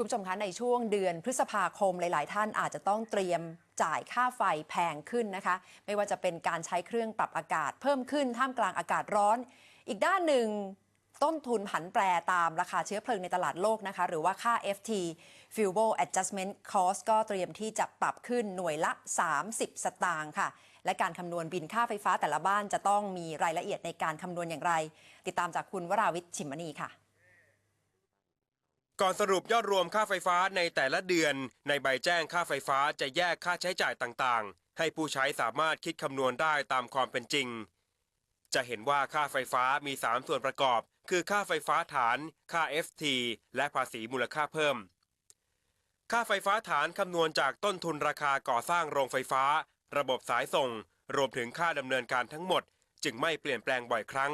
คุณผู้ชมคะในช่วงเดือนพฤษภาคมหลาย ๆ ท่านอาจจะต้องเตรียมจ่ายค่าไฟแพงขึ้นนะคะ ไม่ว่าจะเป็นการใช้เครื่องปรับอากาศเพิ่มขึ้นท่ามกลางอากาศร้อน อีกด้านหนึ่งต้นทุนผันแปรตามราคาเชื้อเพลิงในตลาดโลกนะคะ หรือว่าค่า FT Fuel Adjustment Cost ก็เตรียมที่จะปรับขึ้นหน่วยละ 30 สตางค์ค่ะ และการคำนวณบินค่าไฟฟ้าแต่ละบ้านจะต้องมีรายละเอียดในการคำนวณอย่างไร ติดตามจากคุณวราวิทย์ชิมมณีค่ะ ก่อนสรุปยอดรวมค่าไฟฟ้าในแต่ละเดือน ในใบแจ้งค่าไฟฟ้าจะแยกค่าใช้จ่ายต่างๆ ให้ผู้ใช้สามารถคิดคำนวณได้ตามความเป็นจริง จะเห็นว่าค่าไฟฟ้ามี 3 ส่วนประกอบ คือค่าไฟฟ้าฐาน ค่า FT และภาษีมูลค่าเพิ่ม ค่าไฟฟ้าฐานคำนวณจากต้นทุนราคาก่อสร้างโรงไฟฟ้า ระบบสายส่ง รวมถึงค่าดำเนินการทั้งหมด จึงไม่เปลี่ยนแปลงบ่อยครั้ง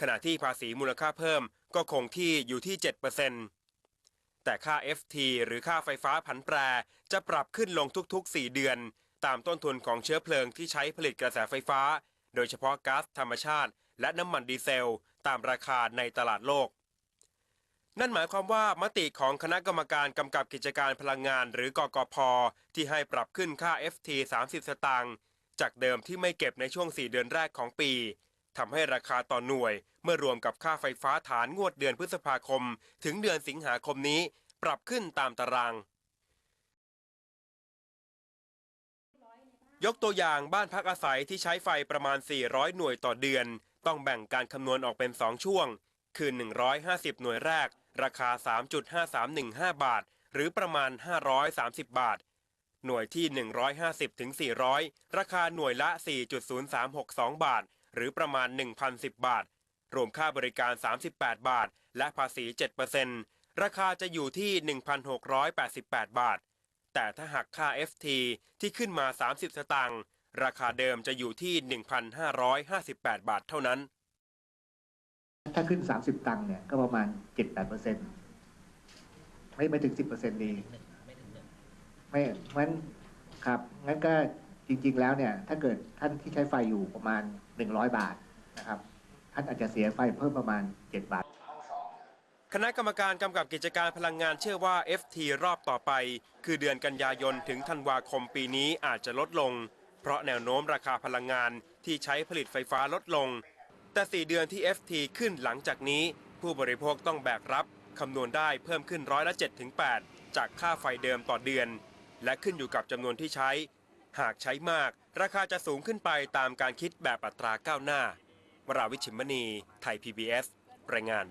ขณะที่ภาษีมูลค่าเพิ่มก็คงที่อยู่ที่ 7% แต่ค่า FT หรือค่าไฟฟ้าผันแปร จะปรับขึ้นลงทุกๆ 4 เดือน ตามต้นทุนของเชื้อเพลิงที่ใช้ผลิตกระแสไฟฟ้า โดยเฉพาะก๊าซธรรมชาติ และน้ำมันดีเซล ตามราคาในตลาดโลก นั่นหมายความว่ามติของคณะกรรมการกำกับกิจการพลังงานหรือกกพ ที่ให้ปรับขึ้นค่า FT 30 สตางค์จากเดิมที่ไม่เก็บในช่วง 4 เดือนแรกของปี ทำให้ราคาต่อหน่วย เมื่อรวมกับค่าไฟฟ้าฐานงวดเดือนพฤษภาคม ถึงเดือนสิงหาคมนี้ ปรับขึ้นตามตาราง ยกตัวอย่างบ้านพักอาศัยที่ใช้ไฟประมาณ 400 หน่วยต่อเดือน ต้องแบ่งการคำนวณออกเป็น 2 ช่วง คือ 150 หน่วยแรก ราคา 3.5315 บาท หรือประมาณ 530 บาทหน่วยที่ 150ถึง400 ราคาหน่วยละ 4.0362 บาท หรือประมาณ 1,010 บาท รวมค่าบริการ 38 บาท และภาษี 7%ราคาจะอยู่ที่ 1,688 บาท แต่ถ้าหักค่า FT ที่ขึ้นมา 30 สตางค์ราคาเดิมจะอยู่ที่ 1,558 บาทเท่านั้น ถ้าขึ้น 30 ตังค์เนี่ยก็ประมาณ 7-8เปอร์เซ็นต์ไม่ไม่ถึง 10เปอร์เซ็นต์ดีไม่งั้นครับงั้นก็ จริง ๆ แล้วเนี่ยถ้าเกิดท่านที่ใช้ไฟอยู่ประมาณ 100 บาทนะครับ ท่านอาจจะเสียไฟเพิ่มประมาณ 7 บาท คณะกรรมการกำกับกิจการพลังงานเชื่อว่า FT รอบต่อไป คือเดือนกันยายนถึงธันวาคมปีนี้อาจจะลดลง เพราะแนวโน้มราคาพลังงานที่ใช้ผลิตไฟฟ้าลดลง แต่ 4 เดือนที่ FT ขึ้นหลังจากนี้ ผู้บริโภคต้องแบกรับคำนวณได้เพิ่มขึ้นร้อยละ7ถึง8จากค่าไฟเดิมต่อเดือน และขึ้นอยู่กับจำนวนที่ใช้ หากใช้มาก ราคาจะสูงขึ้นไปตามการคิดแบบอัตราก้าวหน้า วราวิชิมมณี ไทย PBS รายงาน